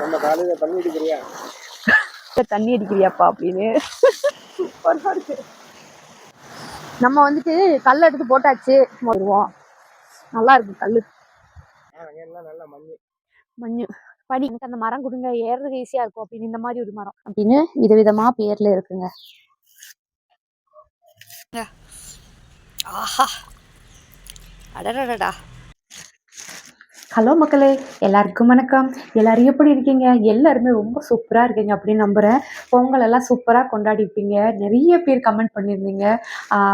நம்ம காலையில தண்ணி அடிக்கிறியா? தண்ணி அடிக்கிறியாப்பா அப்படின்னு. சூப்பராக இருக்கு. நம்ம வந்துட்டு கல் எடுத்து போட்டாச்சு. வருவோம் நல்லா இருக்கு கல் நல்ல மண்ணு. மண்ணு. படி எனக்கு அந்த மரம் கொடுங்க. ஏறுறதுக்கு ஈஸியா இருக்கும் அப்படின்னு இந்த மாதிரி ஒரு மரம். அப்படின்னு விதவிதமா பேர்ல இருக்குங்க. ஆஹா. அடடடா ஹலோ மக்களே எல்லாருக்கும் வணக்கம். எல்லாரும் எப்படி இருக்கீங்க? எல்லாருமே ரொம்ப சூப்பராக இருக்கீங்க அப்படின்னு நம்புகிறேன் பொங்கல் எல்லாம் சூப்பராக கொண்டாடிப்பீங்க நிறைய பேர் கமெண்ட் பண்ணியிருந்தீங்க.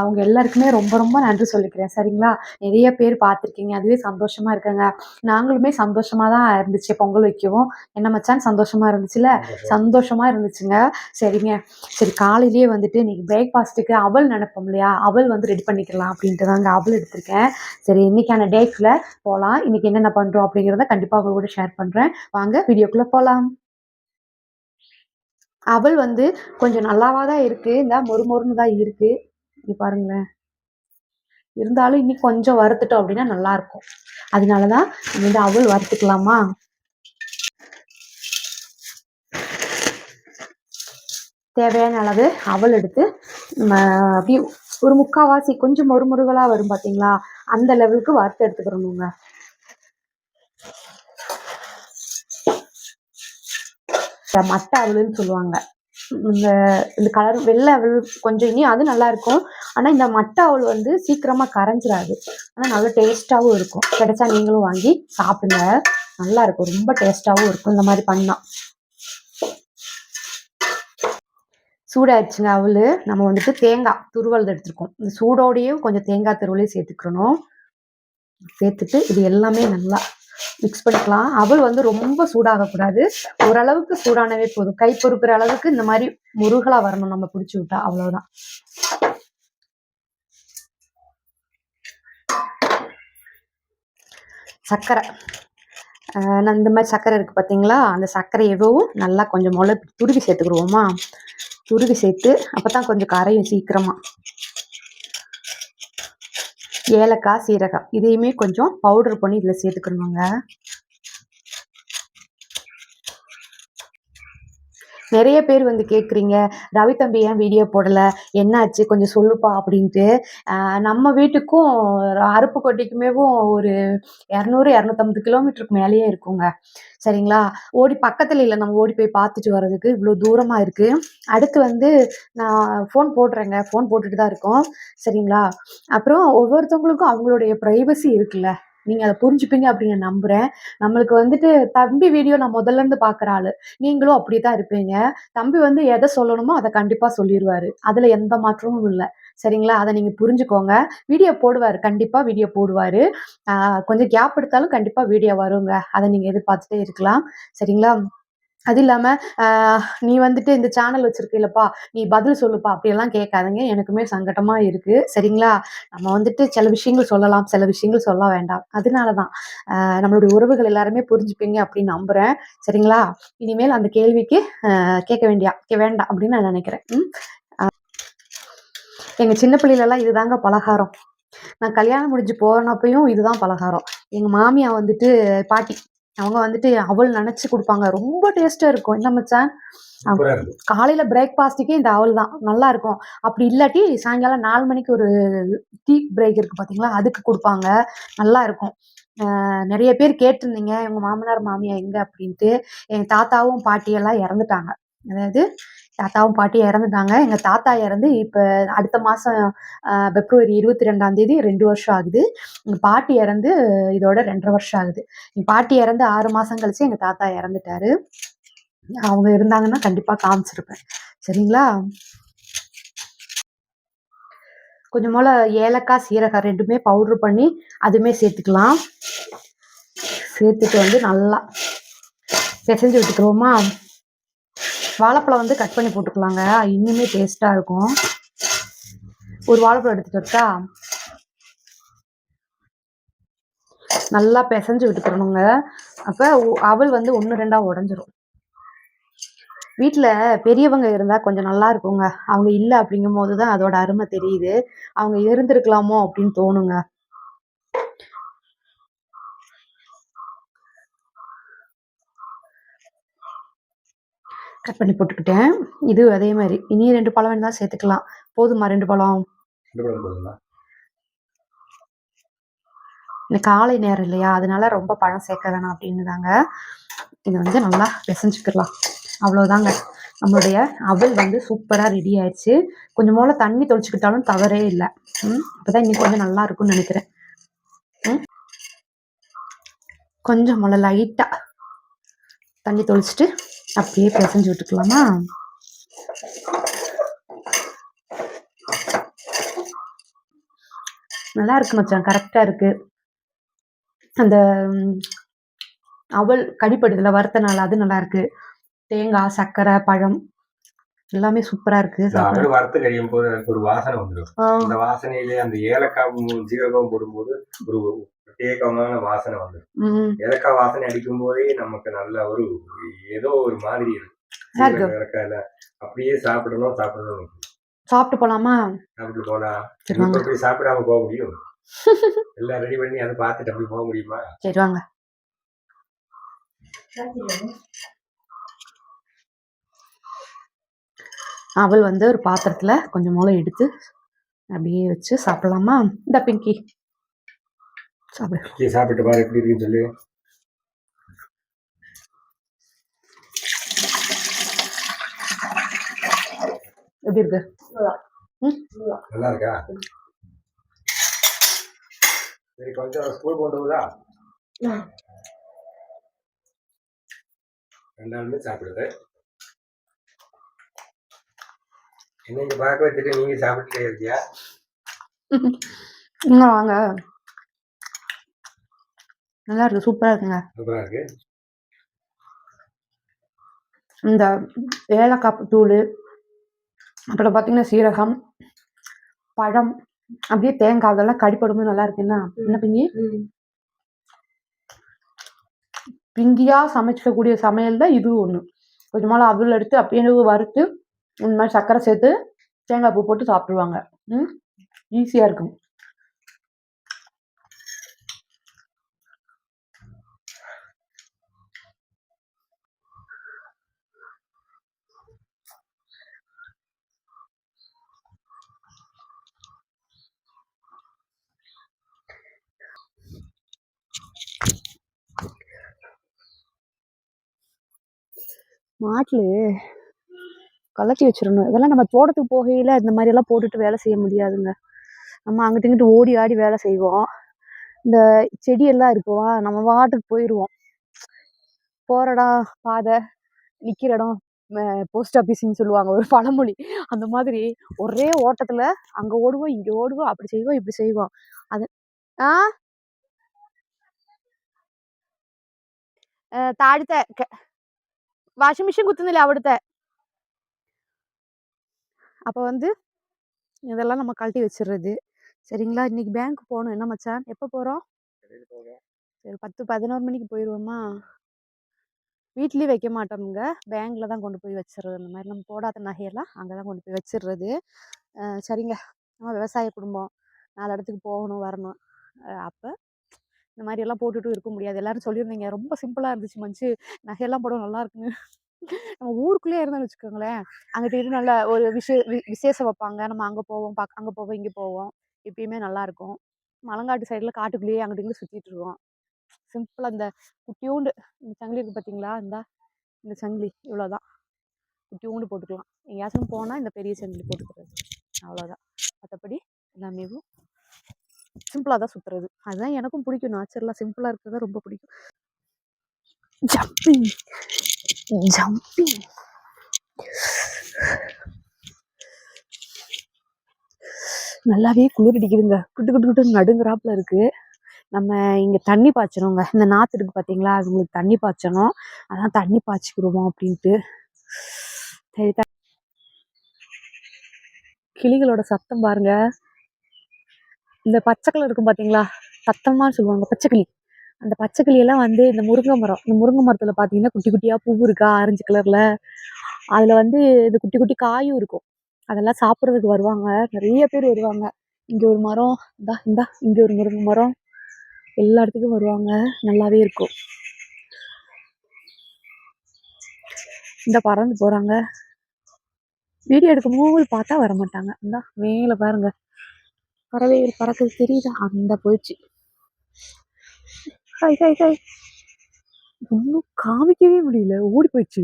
அவங்க எல்லாருக்குமே ரொம்ப ரொம்ப நன்றி சொல்லிக்கிறேன். சரிங்களா? நிறைய பேர் பார்த்துருக்கீங்க. அதுவே சந்தோஷமாக இருக்குங்க. நாங்களுமே சந்தோஷமாக தான் இருந்துச்சு பொங்கல் வைக்கவும். என்ன மச்சான்? சந்தோஷமாக இருந்துச்சுல சந்தோஷமாக இருந்துச்சுங்க. சரிங்க. சரி காலையிலேயே வந்துட்டு இன்னைக்கு பிரேக்ஃபாஸ்ட்டுக்கு அவல் நினைப்போம் இல்லையா? அவல் வந்து ரெடி பண்ணிக்கலாம் அப்படின்ட்டு தாங்க அவல் எடுத்திருக்கேன். சரி இன்னைக்கான டேட்டில் போகலாம் இன்னைக்கு என்னென்ன பண்ணுறோம் அப்படிங்கிறத கண்டிப்பாக உங்க கூட ஷேர் பண்ணுறேன் வாங்க வீடியோக்குள்ளே போகலாம் அவள் வந்து கொஞ்சம் நல்லாவா தான் இருக்குது இந்த மொறுமொறுன்னு தான் இருக்குது நீ பாருங்களேன். இருந்தாலும் இன்னைக்கு கொஞ்சம் வறுத்துட்டோம் அப்படின்னா நல்லா இருக்கும். அதனால தான் வந்து அவள் வறுத்துக்கலாமா? தேவையான அளவு அவள் எடுத்து அப்படியே ஒரு முக்காவாசி கொஞ்சம் மொறுமொறுகளாக வரும் பார்த்தீங்களா அந்த லெவலுக்கு வறுத்து எடுத்துக்கிறணுங்க. இந்த மட்டை அவலுன்னு சொல்லுவாங்க. இந்த இந்த கலர் வெள்ளை அவள் கொஞ்சம் இனி அது நல்லா இருக்கும் ஆனால் இந்த மட்டை அவள் வந்து சீக்கிரமாக கரைஞ்சிடாது ஆனால் நல்ல டேஸ்ட்டாகவும் இருக்கும். கிடைச்சா நீங்களும் வாங்கி சாப்பிடுங்க. நல்லா இருக்கும் ரொம்ப டேஸ்ட்டாகவும் இருக்கும். இந்த மாதிரி பண்ணால் சூடாயிடுச்சுங்க அவள். நம்ம வந்துட்டு தேங்காய் துருவல் எடுத்துருக்கோம். இந்த சூடோடையும் கொஞ்சம் தேங்காய் துருவலையும் சேர்த்துக்கணும். சேர்த்துட்டு இது எல்லாமே நல்லா மிக்ஸ் பண்ணிக்கலாம். அவள் வந்து ரொம்ப சூடாகக்கூடாது. ஓரளவுக்கு சூடானவே போதும். கை பொறுக்கிற அளவுக்கு இந்த மாதிரி முருகலா வரணும் நம்ம பிடிச்சி விட்டா. அவ்வளவுதான். சர்க்கரை ஆஹ் நான் இந்த மாதிரி சர்க்கரை இருக்கு பார்த்தீங்களா அந்த சர்க்கரை எவ்வளவும் நல்லா கொஞ்சம் முளை துருவி சேர்த்துக்கிடுவோமா? துருவி சேர்த்து அப்பதான் கொஞ்சம் கரையும் சீக்கிரமா. ஏலக்காய் சீரகம் இதையுமே கொஞ்சம் பவுடர் பண்ணி இதில் சேர்த்துக்கணுங்க. நிறைய பேர் வந்து கேட்குறீங்க ரவி தம்பி ஏன் வீடியோ போடலை? என்னாச்சு? கொஞ்சம் சொல்லுப்பா அப்படின்ட்டு. நம்ம வீட்டுக்கும் அருப்புக்கோட்டைக்குமேவும் ஒரு இரநூறு இரநூத்தம்பது கிலோமீட்டருக்கு மேலேயே இருக்குங்க. சரிங்களா? ஓடி பக்கத்தில் இல்லை நம்ம ஓடி போய் பார்த்துட்டு வர்றதுக்கு இவ்வளோ தூரமாக இருக்குது அடுத்து வந்து நான் ஃபோன் போடுறேங்க. ஃபோன் போட்டுட்டு தான் இருக்கோம். சரிங்களா? அப்புறம் ஒவ்வொருத்தவங்களுக்கும் அவங்களுடைய ப்ரைவசி இருக்குல்ல. நீங்கள் அதை புரிஞ்சுப்பீங்க அப்படின்னு நான் நம்புகிறேன் நம்மளுக்கு வந்துட்டு தம்பி வீடியோ நான் முதல்ல இருந்து பார்க்குற ஆளு. நீங்களும் அப்படி தான் இருப்பீங்க. தம்பி வந்து எதை சொல்லணுமோ அதை கண்டிப்பாக சொல்லிடுவாரு அதில் எந்த மாற்றமும் இல்லை. சரிங்களா? அதை நீங்கள் புரிஞ்சுக்கோங்க. வீடியோ போடுவார். கண்டிப்பாக வீடியோ போடுவார். கொஞ்சம் கேப் எடுத்தாலும் கண்டிப்பாக வீடியோ வருங்க. அதை நீங்கள் எதிர்பார்த்துட்டே இருக்கலாம். சரிங்களா? அது இல்லாமல் நீ வந்துட்டு இந்த சேனல் வச்சிருக்கீல்லப்பா நீ பதில் சொல்லுப்பா அப்படியெல்லாம் கேட்காதீங்க. எனக்குமே சங்கடமாக இருக்குது சரிங்களா? நம்ம வந்துட்டு சில விஷயங்கள் சொல்லலாம். சில விஷயங்கள் சொல்ல வேண்டாம். அதனால தான் நம்மளுடைய உறவுகள் எல்லாருமே புரிஞ்சுப்பீங்க அப்படின்னு நம்புகிறேன் சரிங்களா? இனிமேல் அந்த கேள்விக்கு கேட்க வேண்டியா கே- வேண்டாம் அப்படின்னு நான் நினைக்கிறேன். எங்கள் சின்ன பிள்ளையிலலாம் இதுதாங்க பலகாரம். நான் கல்யாணம் முடிஞ்சு போனப்பையும் இதுதான் பலகாரம். எங்கள் மாமியா வந்துட்டு பாட்டி அவங்க வந்துட்டு அவல் நினச்சி கொடுப்பாங்க. ரொம்ப டேஸ்ட்டாக இருக்கும். என்ன மச்சான்? காலையில பிரேக்ஃபாஸ்ட்டுக்கே இந்த அவல் தான். நல்லா இருக்கும். அப்படி இல்லாட்டி சாயங்காலம் நாலு மணிக்கு ஒரு டீ பிரேக் இருக்கு பாத்தீங்களா? அதுக்கு கொடுப்பாங்க. நல்லா இருக்கும். நிறைய பேர் கேட்டிருந்தீங்க. எங்க மாமனார் மாமியா எங்க? அப்படின்ட்டு. எங்க தாத்தாவும் பாட்டியெல்லாம் இறந்துட்டாங்க. அதாவது தாத்தாவும் பாட்டியும் இறந்துட்டாங்க. எங்க தாத்தா இறந்து இப்ப அடுத்த மாசம் பிப்ரவரி இருபத்தி ரெண்டாம் தேதி ரெண்டு வருஷம் ஆகுது. எங்க பாட்டி இறந்து இதோட ரெண்டரை வருஷம் ஆகுது. எங்க பாட்டி இறந்து ஆறு மாசம் கழிச்சு எங்க தாத்தா இறந்துட்டாரு. அவங்க இருந்தாங்கன்னா கண்டிப்பா காமிச்சிருப்பேன். சரிங்களா? கொஞ்சம் போல ஏலக்காய் சீரகம் ரெண்டுமே பவுடர் பண்ணி அதுவுமே சேர்த்துக்கலாம். சேர்த்துட்டு வந்து நல்லா பிசைஞ்சு விட்டுக்கிறோமா வாழைப்பழம் வந்து கட் பண்ணி போட்டுக்கலாங்க. இன்னுமே டேஸ்டா இருக்கும். ஒரு வாழைப்பழம் எடுத்துட்டு இருக்கா நல்லா பிசைஞ்சு விட்டுக்கிறணுங்க அப்போ அவள் வந்து ஒன்று ரெண்டா உடஞ்சிரும். வீட்டில் பெரியவங்க இருந்தால் கொஞ்சம் நல்லா இருக்குங்க. அவங்க இல்லை அப்படிங்கும் போது தான் அதோட அருமை தெரியுது. அவங்க இருந்திருக்கலாமோ அப்படின்னு தோணுங்க. கட் பண்ணி போட்டுக்கிட்டேன். இது அதே மாதிரி. இனி ரெண்டு பழம் வேணா சேர்த்துக்கலாம். போதுமா ரெண்டு பழம்? இன்னைக்கு காலை நேரம் இல்லையா? அதனால ரொம்ப பழம் சேர்க்க வேணாம் அப்படின்னு தாங்க இது வந்து நல்லா பிசைஞ்சுக்கலாம். அவ்வளோதாங்க நம்மளுடைய அவல் வந்து சூப்பராக ரெடி ஆயிடுச்சு. கொஞ்சம் போல தண்ணி தொளிச்சுக்கிட்டாலும் தவறே இல்லை. ம் அப்போதான் இன்னைக்கு கொஞ்சம் நல்லா இருக்கும்னு நினைக்கிறேன். ம். கொஞ்சம் போல லைட்டாக தண்ணி தொளிச்சிட்டு அப்படியே பிசைஞ்சு விட்டுக்கலாமா? நல்லா இருக்கு மச்சான் கரெக்டாக இருக்கு. அந்த ம், அவல் கடிப்படுதுல வறுத்தனால அது நல்லா இருக்கு. தேங்காய் சர்க்கரை பழம் எல்லாமே சூப்பரா இருக்கு சாப்பிட. வறுத்து கழியும் போது எனக்கு ஒரு வாசனை வந்துடும் அந்த வாசனையிலே அந்த ஏலக்காவும் ஜீரகம் போடும்போது ஒரு பிரத்யேகமான வாசனை வந்துடும் ம், ஏலக்காய் வாசனை அடிக்கும் போதே நமக்கு நல்ல ஒரு ஏதோ ஒரு மாதிரி இருக்கு நல்லா இருக்கு. ஜீரகம், ஏலக்காயில அப்படியே சாப்பிடணும் சாப்பிடணும் சாப்பிட்டு போலாமா? சாப்பிட்டு வாங்க. எப்படி சாப்பிடாம போக முடியும். எல்லாம் ரெடி பண்ணி அதை பார்த்துட்டு அப்படி போக முடியுமா? சரி வாங்க. அவல் வந்து ஒரு பாத்திரத்துல கொஞ்சம் மூளை எடுத்து அப்படியே வச்சு சாப்பிடலாமா? இந்த பிங்கி. சாப்பிடு சாப்பிட்டு பாரு எப்படி இருக்குன்னு சொல்லி. எப்படி இருக்கு? நல்லா இருக்கா? சரி கொஞ்சம் ஸ்கூல் வருதா ரெண்டாலுமே சாப்பிடுது என்ன இங்க பார்க்க வச்சுட்டு நீங்க சாப்பிட்டுட்டே இருக்கியா? இங்க வாங்க. நல்லா இருக்கு சூப்பரா இருக்குங்க. சூப்பரா இருக்கு. இந்த ஏலக்காய் தூள் அப்புறம் பார்த்தீங்கன்னா சீரகம் பழம் அப்படியே தேங்காய் அதெல்லாம் கடிப்படும்போது நல்லா இருக்குன்னா என்ன? பிங்கி? பிங்கியா சமைச்சிக்கக்கூடிய சமையல்ல இது ஒன்று கொஞ்சமால அவல் எடுத்து அப்படியே வறுத்து இந்த மாதிரி சர்க்கரை சேர்த்து தேங்காய் பூ போட்டு சாப்பிடுவாங்க ம்? ஈஸியாக இருக்கும். மாட்டில் கலட்டி வச்சிடணும். இதெல்லாம் நம்ம தோட்டத்துக்கு போகையில் இந்த மாதிரியெல்லாம் போட்டுட்டு வேலை செய்ய முடியாதுங்க. நம்ம அங்கிட்டு இங்கிட்டு ஓடி ஆடி வேலை செய்வோம். இந்த செடியெல்லாம் இருக்குவா நம்ம வாட்டுக்கு போயிடுவோம் போகிற இடம் பாதை நிற்கிற இடம் போஸ்ட் ஆஃபீஸ்ன்னு சொல்லுவாங்க ஒரு பழமொழி. அந்த மாதிரி ஒரே ஓட்டத்தில் அங்கே ஓடுவோம் இங்கே ஓடுவோம் அப்படி செய்வோம் இப்படி செய்வோம். அது ஆ? தாழ்த்த വാഷിംഗ് മെഷീൻ കുത്തുന്നില്ല അവിടുത്തെ அப்போ வந்து இதெல்லாம் நம்ம கழட்டி வச்சிடுறது சரிங்களா இன்னைக்கு பேங்க் போகணும் என்ன மச்சான் எப்போ போகிறோம் சரி பத்து பதினோரு மணிக்கு போயிடுவோமா வீட்லேயும் வைக்க மாட்டோமுங்க பேங்க்கில் தான் கொண்டு போய் வச்சிடுறது அந்த மாதிரி நம்ம போடாத நகையெல்லாம் அங்கே தான் கொண்டு போய் வச்சிடுறது அஹ் சரிங்க நம்ம விவசாய குடும்பம் நாலு இடத்துக்கு போகணும் வரணும் அப்போ இந்த மாதிரி எல்லாம் போட்டுட்டும் இருக்க முடியாது. எல்லாரும் சொல்லியிருந்தீங்க. ரொம்ப சிம்பிளாக இருந்துச்சு மஞ்சு. நகையெல்லாம் போட நல்லா இருக்குன்னு. நம்ம ஊருக்குள்ளேயே இருந்தோம்னு வச்சுக்கோங்களேன். அங்கிட்டு இருந்து நல்ல ஒரு விஷே வி விசேஷம் வைப்பாங்க. நம்ம அங்கே போவோம் பாக் அங்கே போவோம் இங்கே போவோம். எப்பயுமே நல்லாயிருக்கும் மலங்காட்டு சைடில் காட்டுக்குள்ளேயே அங்கிட்டு இங்கே சுற்றிட்டு இருக்கோம் சிம்பிளாக இந்த குட்டியூண்டு இந்த சங்கிலி இருக்குது பார்த்தீங்களா இந்த இந்த சங்கிலி. இவ்வளோதான் குட்டியூண்டு போட்டுக்கலாம். எங்கேயாச்சும் போனால் இந்த பெரிய சங்கிலி போட்டுக்கிறது. அவ்வளோதான் மற்றபடி எல்லாமேவும் சிம்பிளாக தான் சுற்றுறது அதுதான் எனக்கும் பிடிக்கும். நேச்சுரலாக சிம்பிளாக இருக்கிறது ரொம்ப பிடிக்கும். ஜம்பிங். ஜம்பிங். நல்லாவே குளிர் அடிக்குதுங்க குட்டு குட்டு குட்டு நடுங்கிறாப்புல இருக்கு. நம்ம இங்கே தண்ணி பாய்ச்சணுங்க. இந்த நாற்று இருக்கு பார்த்தீங்களா அதுங்களுக்கு தண்ணி பாய்ச்சணும். அதான் தண்ணி பாய்ச்சிக்கிடுவோம் அப்படின்ட்டு. சரி கிளிகளோட சத்தம் பாருங்கள் இந்த பச்சை கலர் இருக்கும் பார்த்தீங்களா சத்தமாக சொல்லுவாங்க பச்சைக்கிளி அந்த பச்சைக்கிளியெல்லாம் வந்து இந்த முருங்கை மரம் இந்த முருங்கை மரத்தில் பார்த்தீங்கன்னா குட்டி குட்டியாக பூ இருக்கா ஆரஞ்சு கலரில். அதில் வந்து இந்த குட்டி குட்டி காயும் இருக்கும். அதெல்லாம் சாப்பிட்றதுக்கு வருவாங்க. நிறைய பேர் வருவாங்க. இங்கே ஒரு மரம் இந்தா இந்தா இங்கே ஒரு முருங்கை மரம். எல்லா இடத்துக்கும் வருவாங்க. நல்லாவே இருக்கும். இந்த பறந்து போகிறாங்க வீடியோ எடுக்கும்போது பார்த்தா வர மாட்டாங்க இந்தா மேல பாருங்கள் பறவைகள் பறக்குது தெரியுதா? அந்த போயிடுச்சு. Hi hi hi. ஒன்றும் காமிக்கவே முடியல. ஓடி போயிடுச்சு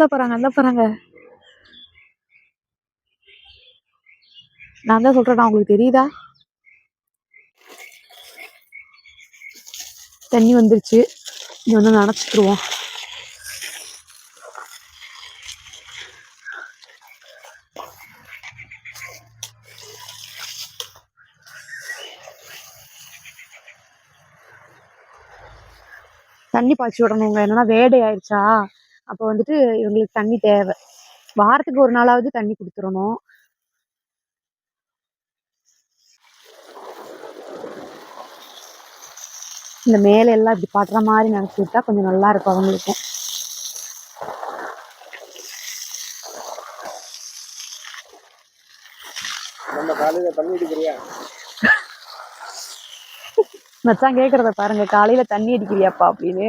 தான் போறாங்க அந்த போறாங்க. நான் தான் சொல்றேன் உங்களுக்கு தெரியுதா? தண்ணி வந்துருச்சு. இங்க வந்து நினச்சிட்டுருவோம் தண்ணி பாய்ச்சி விடணுங்க என்னன்னா வேடை ஆயிடுச்சா? அப்போ வந்துட்டு இவங்களுக்கு தண்ணி தேவை. வாரத்துக்கு ஒரு நாளாவது தண்ணி கொடுத்துடணும். இந்த மேலே எல்லாம் இப்படி படுற மாதிரி நினச்சி விட்டா கொஞ்சம் நல்லா இருக்கும் அவங்களுக்கும். நம்ம காலையில தண்ணி அடிக்கிறியா மச்சான் கேக்குறத பாருங்க காலையில தண்ணி அடிக்கிறியாப்பா அப்படின்னு.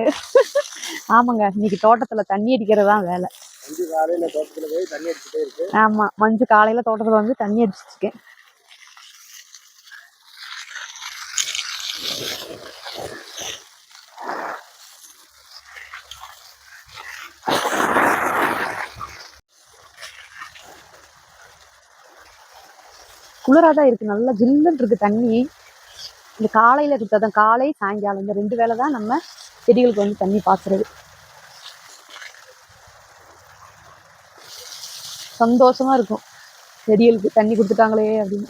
ஆமாங்க இன்னைக்கு தோட்டத்துல தண்ணி அடிக்கிறது தான் வேலை. அஞ்சு காலையில தோட்டத்துல போய் தண்ணி அடிச்சுட்டே இருக்கு. ஆமா மஞ்சு காலையில தோட்டத்துல வந்து தண்ணி அடிச்சிருக்கேன் குளிராதான் இருக்கு நல்லா ஜில்லுன்னு இருக்கு தண்ணி. இந்த காலையில கொடுத்தாதான் காலை சாயங்காலம் இந்த ரெண்டு வேலை தான் நம்ம செடிகளுக்கு வந்து தண்ணி பாய்ச்சுறது. சந்தோஷமா இருக்கும். செடிகளுக்கு தண்ணி கொடுத்துட்டாங்களே அப்படின்னு.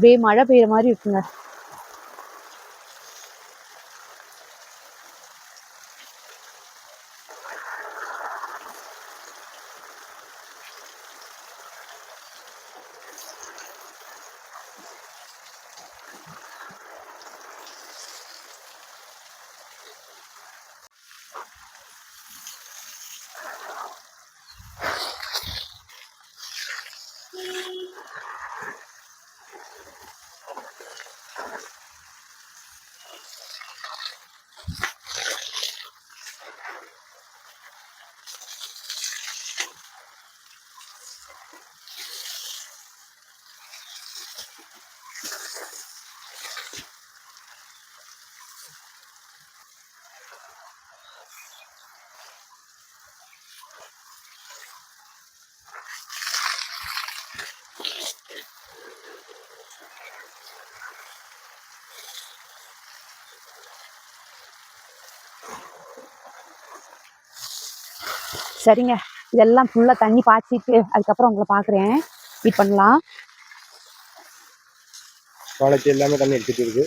அப்படியே மழை பெய்யுற மாதிரி இருக்குங்க. சரிங்க. இதெல்லாம் ஃபுல்லா தண்ணி பாய்ச்சிட்டு அதுக்கப்புறம் உங்களை பாக்குறேன். மீட் பண்ணலாம். வாழைக்கு எல்லாமே தண்ணி அடிச்சிட்டு இருக்கு.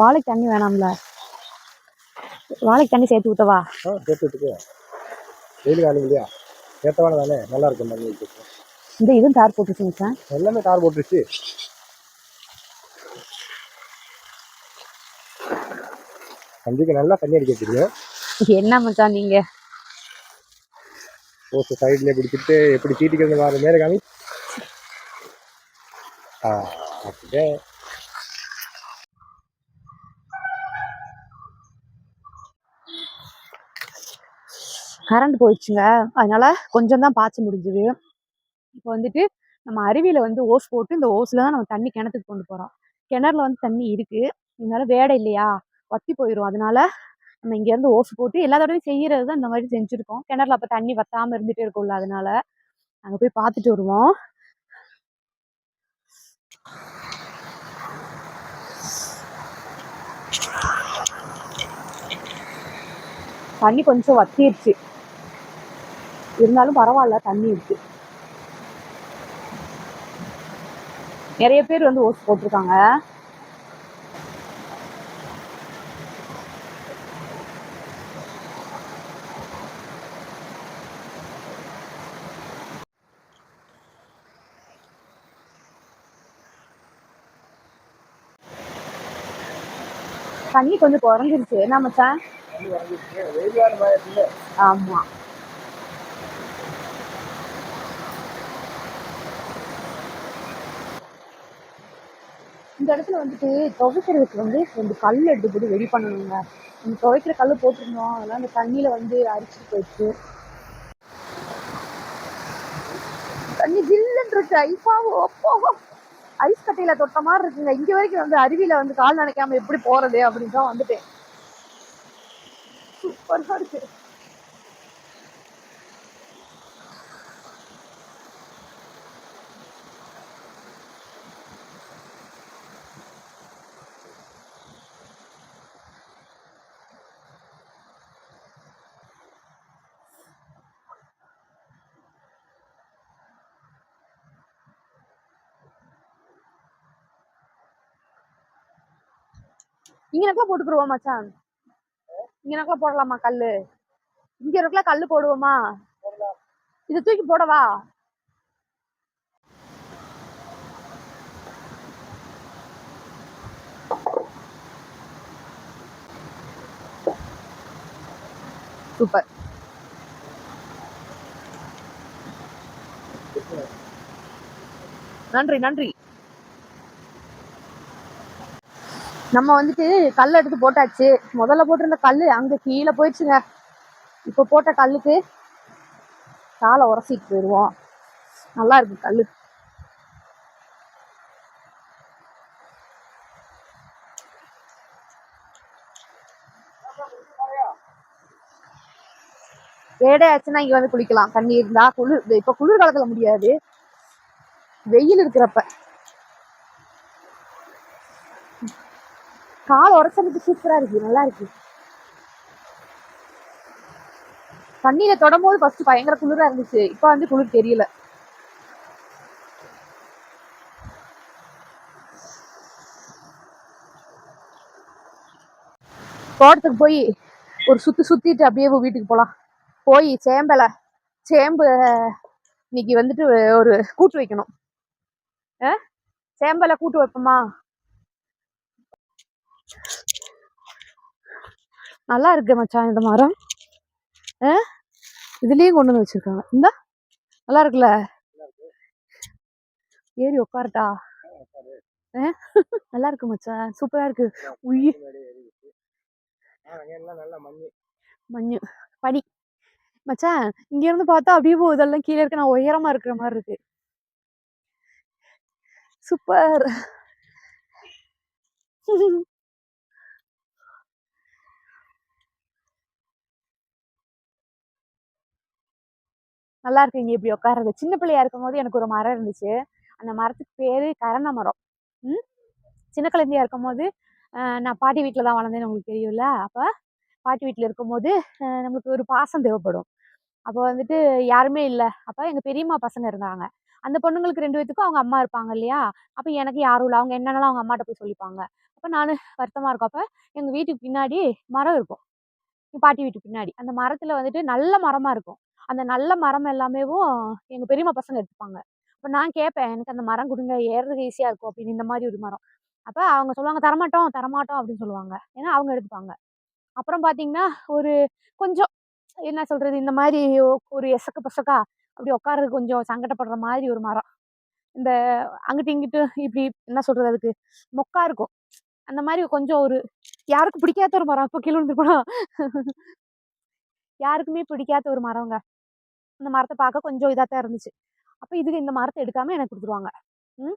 வாழைக்கு தண்ணி வேணாம்ல. வாழைக்கு தண்ணி சேர்த்து ஊத்தவா? ஆ சேர்த்துட்டு வெயில் காலம் இல்லையா? ஏத்தவான தானே? நல்லா இருக்கும் தண்ணி இந்த இதுவும் தார் போட்டுச்சுங்க சார் எல்லாமே தார் போட்டுருச்சு. கஞ்சிக்கு நல்லா தண்ணி அடிக்க தெரியும் என்ன மச்சான் நீங்க? ஓசு சைடில் பிடிச்சிட்டு எப்படி சீட்டிக்கிறது மாதிரி மேலே காமி ஆ அப்படியே. கரண்ட் போயிடுச்சுங்க. அதனால கொஞ்சம் தான் பாய்ச்ச முடிஞ்சுது. இப்போ வந்துட்டு நம்ம அருவியில வந்து ஓஸ் போட்டு இந்த ஓஸ்ல தான் நம்ம தண்ணி கிணத்துக்கு கொண்டு போறோம். கிணறுல வந்து தண்ணி இருக்கு. இதனால வேடை இல்லையா? வத்தி போயிடும் அதனால நம்ம இங்கேருந்து ஓசு போட்டு எல்லா தடவையும் தான் இந்த மாதிரி செஞ்சுருக்கோம். கிணறுல அப்போ தண்ணி வத்தாமல் இருந்துகிட்டே இருக்கும்ல அதனால அங்கே போய் பார்த்துட்டு வருவோம். தண்ணி கொஞ்சம் வத்திருச்சு. இருந்தாலும் பரவாயில்ல தண்ணி இருக்கு. நிறைய பேர் வந்து ஓஸ் போட்டிருக்காங்க. தண்ணி கொஞ்சம் குறைஞ்சிருச்சு. என்ன மச்சான் ஆமா. இந்த இடத்துல வந்துட்டு துவைக்கிறதுக்கு வந்து ரெண்டு கல் எடுத்து போட்டு ரெடி பண்ணணுங்க. இந்த துவைக்கிற கல் போட்டிருந்தோம். அதெல்லாம் அந்த தண்ணியில வந்து அரிச்சிட்டு போயிடுச்சு. தண்ணி ஜில்லுன்ற ஐஃபாவோ அப்போ. ஐஸ் கட்டையில தொட்ட மாதிரி இருக்குங்க. இங்க வரைக்கும் வந்து அருவியில வந்து கால் நினைக்காம எப்படி போறது அப்படின்னு தான் வந்துட்டேன். சூப்பரா இருக்கு. இங்கனக்கெல்லாம் நக்கல போட்டுக்குருவோம் மச்சான். இங்கனக்கெல்லாம் போடலாமா கல்லு? இங்க இருக்கல கல்லு போடுவோமா? இது தூக்கி போடவா சூப்பர். நன்றி நன்றி. நம்ம வந்துட்டு கல் எடுத்து போட்டாச்சு. முதல்ல போட்டிருந்த கல் அங்க கீழே போயிடுச்சுங்க. இப்போ போட்ட கல்லுக்கு காலை உரசிட்டு போயிடுவோம். நல்லா இருக்கு கல் வேடை ஆச்சுன்னா இங்க வந்து குளிக்கலாம். தண்ணி இருந்தா குளிர் இப்ப குளிர் காலத்துல முடியாது. வெயில் இருக்கிறப்ப. கால் உரசனுக்கு சூப்பரா இருக்கு நல்லா இருக்கு. தண்ணியில தொடும் போது ஃபர்ஸ்ட் பயங்கர குளிரா இருந்துச்சு. இப்ப வந்து குளிர் தெரியல. தோட்டத்துக்கு போய் ஒரு சுத்தி சுத்திட்டு அப்படியே வீட்டுக்கு போலாம். போய் சேம்பலை சேம்பு இன்னைக்கு வந்துட்டு ஒரு கூட்டு வைக்கணும். ஆ? சேம்பலை கூட்டு வைப்போமா? நல்லா இருக்கு மச்சான் இந்த மரம். ஆ? கொண்டு வந்து வச்சிருக்காங்க. இந்த நல்லா இருக்குல்ல? ஏறி உட்காரட்டா ஆ? நல்லா இருக்கு மச்சான். சூப்பரா இருக்கு. உயிர். மஞ்சு. பனி. மச்சான் இங்க இருந்து பார்த்தா அப்படியே போதெல்லாம் கீழே இருக்கு. நான் உயரமா இருக்கிற மாதிரி இருக்கு. சூப்பர். நல்லா இருக்கு இங்க இப்படி உட்கார்றது சின்ன பிள்ளையா இருக்கும் போது எனக்கு ஒரு மரம் இருந்துச்சு. அந்த மரத்துக்கு பேர் கரண மரம். ம்? சின்ன குழந்தையா இருக்கும் போது நான் பாட்டி வீட்டில் தான் வளர்ந்தேன்னு உங்களுக்கு தெரியும்ல? அப்போ பாட்டி வீட்டில் இருக்கும்போது நம்மளுக்கு ஒரு பாசம் தேவைப்படும். அப்போ வந்துட்டு யாருமே இல்லை. அப்போ எங்கள் பெரியம்மா பசங்க இருந்தாங்க. அந்த பொண்ணுங்களுக்கு ரெண்டு பேத்துக்கும் அவங்க அம்மா இருப்பாங்க இல்லையா? அப்போ எனக்கு யாரும் இல்லை. அவங்க என்னென்னலாம் அவங்க அம்மாட்ட போய் சொல்லிப்பாங்க. அப்போ நான் வருத்தமாக இருக்கும். அப்போ எங்கள் வீட்டுக்கு பின்னாடி மரம் இருக்கும். பாட்டி வீட்டுக்கு பின்னாடி. அந்த மரத்தில் வந்துட்டு நல்ல மரமாக இருக்கும். அந்த நல்ல மரம் எல்லாமேவும் எங்கள் பெரியம்மா பசங்க எடுத்துப்பாங்க. அப்போ நான் கேட்பேன் எனக்கு அந்த மரம் கொடுங்க ஏறுறதுக்கு ஈஸியாக இருக்கும் அப்படின்னு இந்த மாதிரி ஒரு மரம். அப்போ அவங்க சொல்லுவாங்க தரமாட்டோம் தரமாட்டோம் அப்படின்னு சொல்லுவாங்க. ஏன்னா அவங்க எடுத்துப்பாங்க. அப்புறம் பார்த்தீங்கன்னா ஒரு கொஞ்சம் என்ன சொல்கிறது இந்த மாதிரி ஒரு எசக்க பசக்கா அப்படி உட்கார்றது கொஞ்சம் சங்கடப்படுற மாதிரி ஒரு மரம். இந்த அங்கிட்டு இங்கிட்டு இப்படி என்ன சொல்கிறது அதுக்கு மொக்கா இருக்கும். அந்த மாதிரி கொஞ்சம் ஒரு யாருக்கும் பிடிக்காத ஒரு மரம். இப்போ கீழே விழுந்துருப்பா யாருக்குமே பிடிக்காத ஒரு மரங்க. அந்த மரத்தை பார்க்க கொஞ்சம் இதாக தான் இருந்துச்சு. அப்போ இதுக்கு இந்த மரத்தை எடுக்காமல் எனக்கு கொடுத்துருவாங்க. ம்?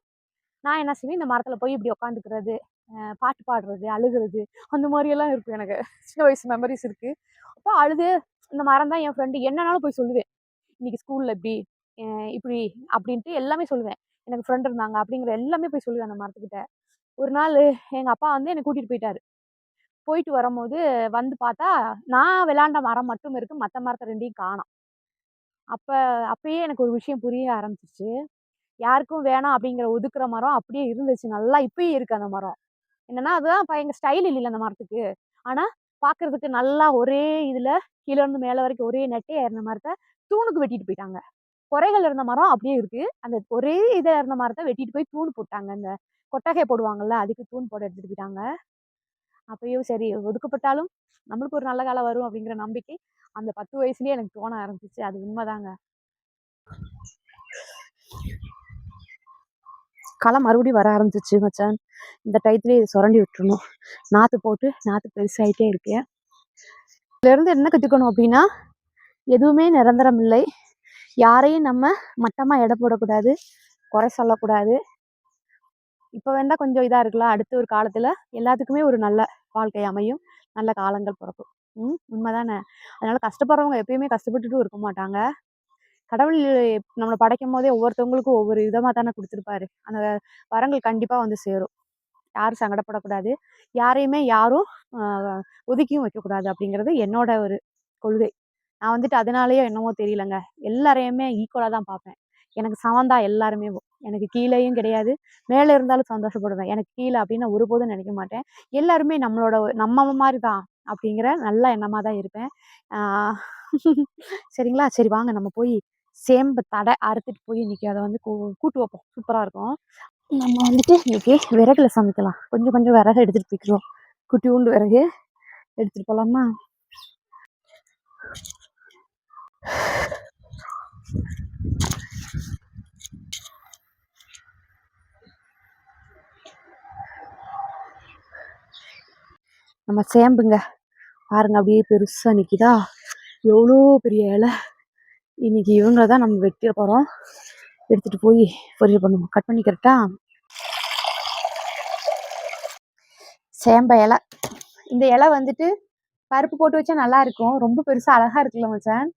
நான் என்ன செய்வேன்? இந்த மரத்தில் போய் இப்படி உட்காந்துக்கிறது பாட்டு பாடுறது அழுகிறது அந்த மாதிரியெல்லாம் இருக்கும் எனக்கு. சின்ன வயசு மெமரிஸ் இருக்குது அப்போ அழுது இந்த மரம் தான் என் ஃப்ரெண்டு என்னன்னாலும் போய் சொல்லுவேன். இன்னைக்கு ஸ்கூலில் இப்படி இப்படி அப்படின்ட்டு எல்லாமே சொல்லுவேன். எனக்கு ஃப்ரெண்ட் இருந்தாங்க அப்படிங்கிற எல்லாமே போய் சொல்லுவேன் அந்த மரத்துக்கிட்ட. ஒரு நாள் எங்கள் அப்பா வந்து என்னை கூட்டிகிட்டு போயிட்டாரு. போயிட்டு வரும்போது வந்து பார்த்தா நான் விளாண்ட மரம் மட்டும் இருக்குது மற்ற மரத்தை ரெண்டையும் காணும். அப்போ அப்பயே எனக்கு ஒரு விஷயம் புரிய ஆரம்பிச்சிச்சு. யாருக்கும் வேணாம் அப்படிங்கிற ஒதுக்குற மரம் அப்படியே இருந்துச்சு. நல்லா இப்பயும் இருக்குது அந்த மரம். என்னன்னா அதுதான் இப்போ எங்கள் ஸ்டைல் இல்லை அந்த மரத்துக்கு. ஆனால் பார்க்கறதுக்கு நல்லா ஒரே இதில் கீழே இருந்து மேலே வரைக்கும் ஒரே நெட்டையா இருந்த மரத்தை தூணுக்கு வெட்டிட்டு போயிட்டாங்க. குறைகள் இருந்த மரம் அப்படியே இருக்குது அந்த ஒரே இதாக இருந்த மரத்தை வெட்டிட்டு போய் தூண் போட்டாங்க. அந்த கொட்டகை போடுவாங்கல்ல அதுக்கு தூண் போட எடுத்துகிட்டு போயிட்டாங்க. அப்பயும் சரி ஒதுக்கப்பட்டாலும் நம்மளுக்கு ஒரு நல்ல காலம் வரும் அப்படிங்கிற நம்பிக்கை அந்த பத்து வயசுலயே எனக்கு தோண ஆரம்பிச்சிச்சு. அது உண்மைதாங்க. களை மறுபடியும் வர ஆரம்பிச்சிச்சு மச்சான். இந்த டயத்துலேயே இதை சுரண்டி விட்டுருணும் நாற்று போட்டு நாற்று பெருசாயிட்டே இருக்கேன் இதுலேருந்து என்ன கற்றுக்கணும் அப்படின்னா எதுவுமே நிரந்தரம் இல்லை. யாரையும் நம்ம மட்டமாக எடை போடக்கூடாது குறை சொல்லக்கூடாது. இப்போ வேணா கொஞ்சம் இதாக இருக்கலாம். அடுத்த ஒரு காலத்தில் எல்லாத்துக்குமே ஒரு நல்ல வாழ்க்கை அமையும். நல்ல காலங்கள் பிறக்கும். ம் உண்மைதானே? அதனால் கஷ்டப்படுறவங்க எப்பயுமே கஷ்டப்பட்டுட்டும் இருக்க மாட்டாங்க. கடவுள் நம்மளை படைக்கும் போதே ஒவ்வொருத்தவங்களுக்கும் ஒவ்வொரு விதமாக தானே கொடுத்துருப்பாரு. அந்த வரங்கள் கண்டிப்பாக வந்து சேரும். யாரும் சங்கடப்படக்கூடாது. யாரையுமே யாரும் ஒதுக்கியும் வைக்கக்கூடாது அப்படிங்கிறது என்னோட ஒரு கொள்கை. நான் வந்துட்டு அதனாலேயோ என்னமோ தெரியலங்க. எல்லாரையுமே ஈக்குவலாக தான் பார்ப்பேன். எனக்கு சமந்தா எல்லாருமே. எனக்கு கீழேயும் கிடையாது. மேலே இருந்தாலும் சந்தோஷப்படுவேன். எனக்கு கீழே அப்படின்னு ஒருபோதும் நினைக்க மாட்டேன். எல்லாருமே நம்மளோட நம்ம மாதிரி தான் அப்படிங்கிற நல்ல எண்ணமாக தான் இருப்பேன். சரிங்களா? சரி வாங்க. நம்ம போய் சேம்பு தடை அறுத்துட்டு போய் இன்னைக்கு அதை வந்து கூ- கூட்டு வைப்போம். சூப்பராக இருக்கும். நம்ம வந்துட்டு இன்றைக்கி விறகுல சமைக்கலாம். கொஞ்சம் கொஞ்சம் விறகு எடுத்துட்டு போய்க்கிறோம். குட்டி உண்டு விறகு எடுத்துகிட்டு போகலாமா நம்ம சேம்புங்க. பாருங்க அப்படியே பெருசா நிக்குதா? எவ்வளோ பெரிய இலை. இன்னைக்கு இவங்கள தான் நம்ம வெட்டிட போறோம். எடுத்துட்டு போய் பொரியல் பண்ணுவோம். கட் பண்ணிக்கிறட்டா சேம்ப இலை. இந்த இலை வந்துட்டு பருப்பு போட்டு வச்சா நல்லா இருக்கும். ரொம்ப பெருசா அழகா இருக்குல்ல மச்சான்?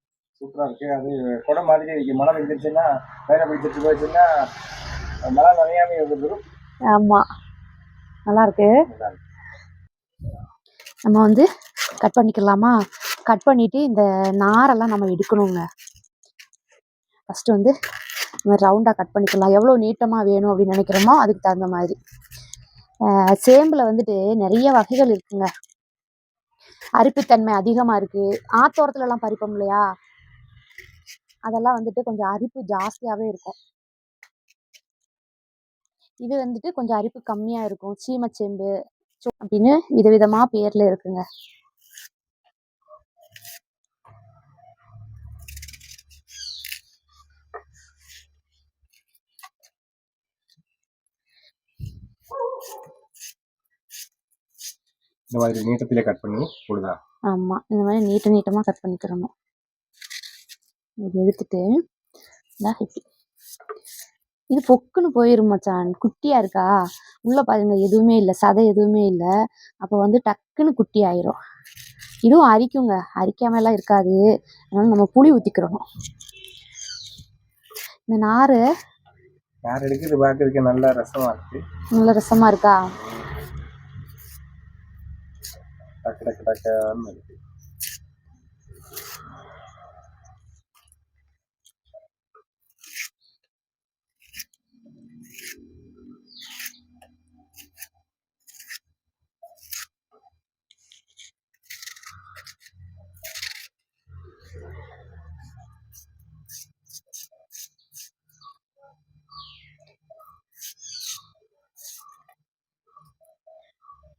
சூப்பரா இருக்கு. அது குடம் மாதிரி மழை பெஞ்சிருச்சுன்னா வேலை பிடிச்சிட்டு போயிடுச்சுன்னா மழை நனையாம இருந்துடும் ஆமா. நல்லா இருக்கு. நம்ம வந்து கட் பண்ணிக்கலாமா? கட் பண்ணிட்டு இந்த நாரெல்லாம் நம்ம எடுக்கணுங்க. ஃபஸ்ட்டு வந்து நம்ம ரவுண்டாக கட் பண்ணிக்கலாம். எவ்வளோ நீட்டமாக வேணும் அப்படின்னு நினைக்கிறோமோ அதுக்கு தகுந்த மாதிரி. சேம்பில் வந்துட்டு நிறைய வகைகள் இருக்குங்க. அரிப்புத்தன்மை அதிகமாக இருக்குது ஆத்தோரத்துலலாம் பறிப்போம் இல்லையா? அதெல்லாம் வந்துட்டு கொஞ்சம் அரிப்பு ஜாஸ்தியாகவே இருக்கும். இது வந்துட்டு கொஞ்சம் அரிப்பு கம்மியாக இருக்கும். சீமச்சேம்பு சோ- அப்படின்னு விதவிதமா பேர்ல இருக்குங்க. இந்த மாதிரி நீட்டத்திலே கட் பண்ணி கொடுக்கலாம் ஆமா இந்த மாதிரி நீட்ட நீட்டமா கட் பண்ணிக்கிறணும் இது எடுத்துட்டு இப்படி. இது பொக்குன்னு போயிரும் மச்சான். குட்டியா இருக்கா? உள்ள பாருங்க எதுவுமே இல்லை. சதை எதுவுமே இல்லை. அப்போ வந்து டக்குன்னு குட்டி ஆயிரும். இதுவும் அரிக்குங்க. அரிக்காம எல்லாம் இருக்காது. அதனால நம்ம புளி ஊத்திக்கிறணும் இந்த நாறு யார் எடுக்கிறது பார்க்கறதுக்கு நல்ல ரசமா இருக்கு. நல்ல ரசமா இருக்கா? டக்கு டக்கு டக்குன்னு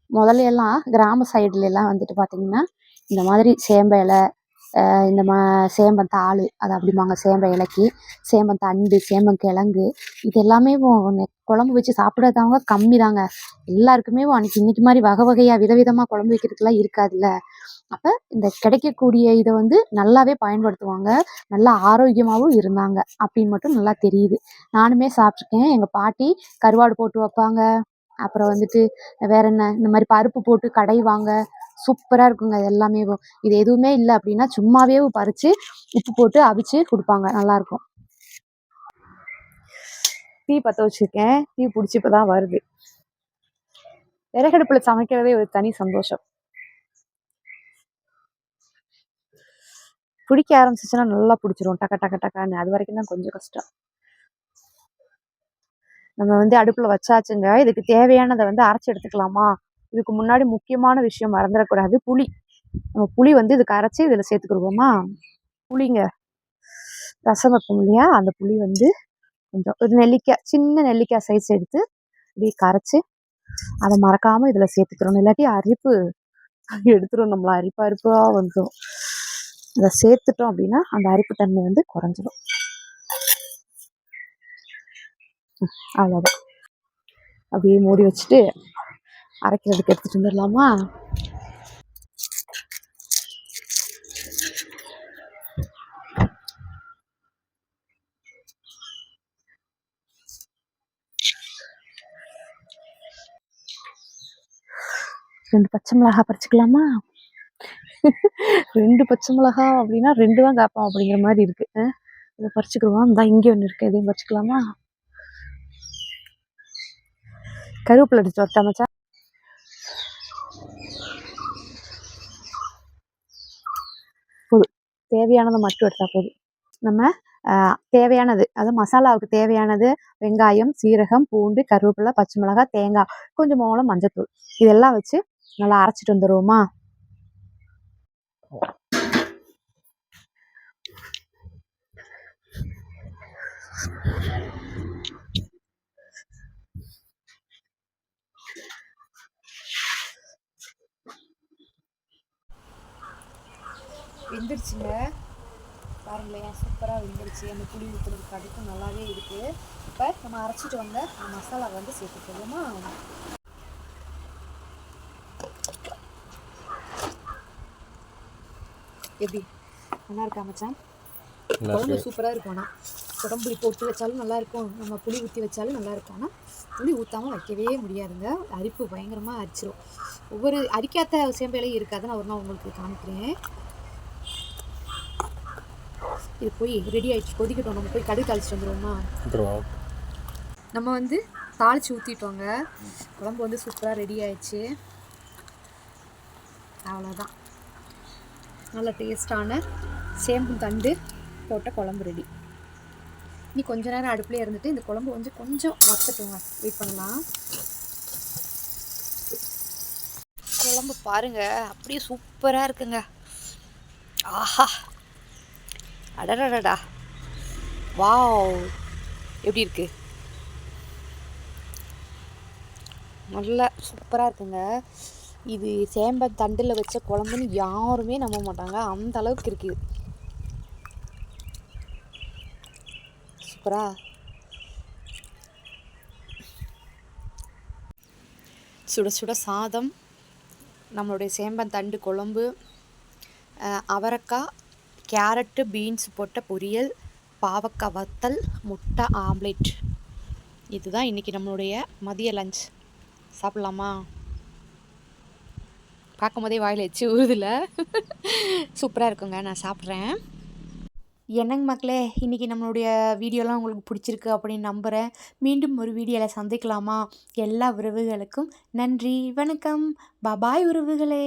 முதல்ல எல்லாம் கிராம சைடுல எல்லாம் வந்துட்டு பாத்தீங்கன்னா இந்த மாதிரி சேம்ப இலை இந்த மா சேம்பந்தாள் அது அப்படிம்பாங்க. சேம்ப இலைக்கு சேம்பந்தண்டு சேம்பங்கிழங்கு இது எல்லாமே குழம்பு வச்சு சாப்பிடாதவங்க கம்மி தாங்க எல்லாருக்குமே அன்னைக்கு இன்னைக்கு மாதிரி வகை வகையா விதவிதமா குழம்பு வைக்கிறதுக்குலாம் இருக்காதுல்ல. அப்ப இந்த கிடைக்கக்கூடிய இதை வந்து நல்லாவே பயன்படுத்துவாங்க. நல்லா ஆரோக்கியமாகவும் இருந்தாங்க அப்படின்னு மட்டும் நல்லா தெரியுது. நானுமே சாப்பிட்ருக்கேன் எங்க பாட்டி கருவாடு போட்டு வைப்பாங்க. அப்புறம் வந்துட்டு வேற என்ன இந்த மாதிரி பருப்பு போட்டு கடைவாங்க சூப்பராக இருக்குங்க இது எல்லாமே. இது எதுவுமே இல்லை அப்படின்னா சும்மாவே பறித்து உப்பு போட்டு அவிச்சு கொடுப்பாங்க. நல்லாயிருக்கும் டீ தீ வச்சுருக்கேன். டீ தீ பிடிச்சி இப்பதான் வருது. விறகடுப்பில் சமைக்கிறதே ஒரு தனி சந்தோஷம். பிடிக்க ஆரம்பிச்சிச்சுன்னா நல்லா பிடிச்சிரும். டக்க டக்க டக்கான்னு அது வரைக்கும் தான் கொஞ்சம் கஷ்டம். நம்ம வந்து அடுப்பில் வச்சாச்சுங்க. இதுக்கு தேவையானதை வந்து அரைச்சி எடுத்துக்கலாமா? இதுக்கு முன்னாடி முக்கியமான விஷயம் மறந்துடக்கூடாது. புளி. நம்ம புளி வந்து இதுக்கு அரைச்சி இதில் சேர்த்துக்கிடுவோமா? புளிங்க. ரசம் வைப்போம் இல்லையா? அந்த புளி வந்து கொஞ்சம் ஒரு நெல்லிக்காய் சின்ன நெல்லிக்காய் சைஸ் எடுத்து அப்படியே கரைச்சி அதை மறக்காமல் இதில் சேர்த்துக்கிறோம் இல்லாட்டி அரிப்பு எடுத்துரும். நம்மள அரிப்பு அரிப்பாக வந்துடும் இதை சேர்த்துட்டோம் அப்படின்னா அந்த அரிப்பு தன்மை வந்து குறைஞ்சிடும் ம், அவ்வளோதான் அப்படியே மூடி வச்சுட்டு அரைக்கிறதுக்கு எடுத்துகிட்டு வந்துடலாமா ரெண்டு பச்சை மிளகா பறிச்சுக்கலாமா? ரெண்டு பச்சை மிளகா அப்படின்னா ரெண்டு தான் காப்போம் அப்படிங்கிற மாதிரி இருக்கு. இதை பறிச்சுக்கிடுவோம். இந்த இங்கே ஒன்று இருக்கு. இதையும் பறிச்சுக்கலாமா? கருவேப்பிலை அடிச்சு வரட்டா மச்சான் போதும். தேவையானதை மட்டும் எடுத்தா போதும். நம்ம தேவையானது அது மசாலாவுக்கு தேவையானது வெங்காயம் சீரகம் பூண்டு கருவேப்பிலை பச்சை மிளகாய் தேங்காய் கொஞ்சம் மூலம் மஞ்சத்தூள். இதெல்லாம் வச்சு நல்லா அரைச்சிட்டு வந்துடுவோமா வெந்துருச்சுங்க. பாருங்களேன் சூப்பராக வெந்துருச்சு. அந்த புளி ஊற்றுறதுக்கு அடுக்கும் நல்லாவே இருக்குது இப்போ நம்ம அரைச்சிட்டு வந்த மசாலா வந்து சேர்த்துக்கலாமா? எப்படி? நல்லா இருக்கா மச்சான்? குழம்பு சூப்பராக இருக்கும் ஆனால் குழம்புளி போட்டு வச்சாலும் நல்லா இருக்கும். நம்ம புளி ஊற்றி வச்சாலும் நல்லா இருக்கும் ஆனால் புளி ஊற்றாமல் வைக்கவே முடியாதுங்க. அரிப்பு பயங்கரமாக அரிச்சிரும். ஒவ்வொரு அரிக்காத சேம்பையிலையும் இருக்காது நான் ஒரு நாள் உங்களுக்கு காமிக்கிறேன். இது போய் ரெடி ஆயிடுச்சு. கொதிக்கட்டும். நம்ம போய் கடுகு தாளிச்சிட்டு வந்துடுவோமா? நம்ம வந்து தாளித்து ஊற்றிட்டோங்க குழம்பு வந்து சூப்பராக ரெடி ஆயிடுச்சு. அவ்வளோதான் நல்ல டேஸ்டான சேம்பு தண்டு போட்ட குழம்பு ரெடி நீ கொஞ்ச நேரம் அடுப்புலேயே இருந்துட்டு இந்த குழம்பு வந்து கொஞ்சம் வத்தட்டுங்க வெயிட் பண்ணலாம். குழம்பு பாருங்க. அப்படியே சூப்பராக இருக்குங்க. ஆஹா. அடடடடா. வாவ். எப்படி இருக்கு? நல்லா சூப்பராக இருக்குங்க. இது சேம்ப தண்டில் வச்ச குழம்புன்னு யாருமே நம்ப மாட்டாங்க. அந்த அளவுக்கு இருக்குது சூப்பரா? சுட சுட சாதம் நம்மளுடைய சேம்பந்தண்டு குழம்பு அவரைக்காய் கேரட்டு பீன்ஸ் போட்ட பொரியல் பாவக்காய் வத்தல் முட்டை ஆம்லேட். இதுதான் இன்றைக்கி நம்மளுடைய மதிய லஞ்ச் சாப்பிட்லாமா? பார்க்கும் போதே வாயில் வச்சு ஊறுதில்ல சூப்பராக இருக்குங்க நான் சாப்பிட்றேன். என்னங்க மக்களே இன்றைக்கி நம்மளுடைய வீடியோலாம் உங்களுக்கு பிடிச்சிருக்கு அப்படின்னு நம்புகிறேன் மீண்டும் ஒரு வீடியோவில் சந்திக்கலாமா? எல்லா உறவுகளுக்கும் நன்றி வணக்கம். பபாய் உறவுகளே.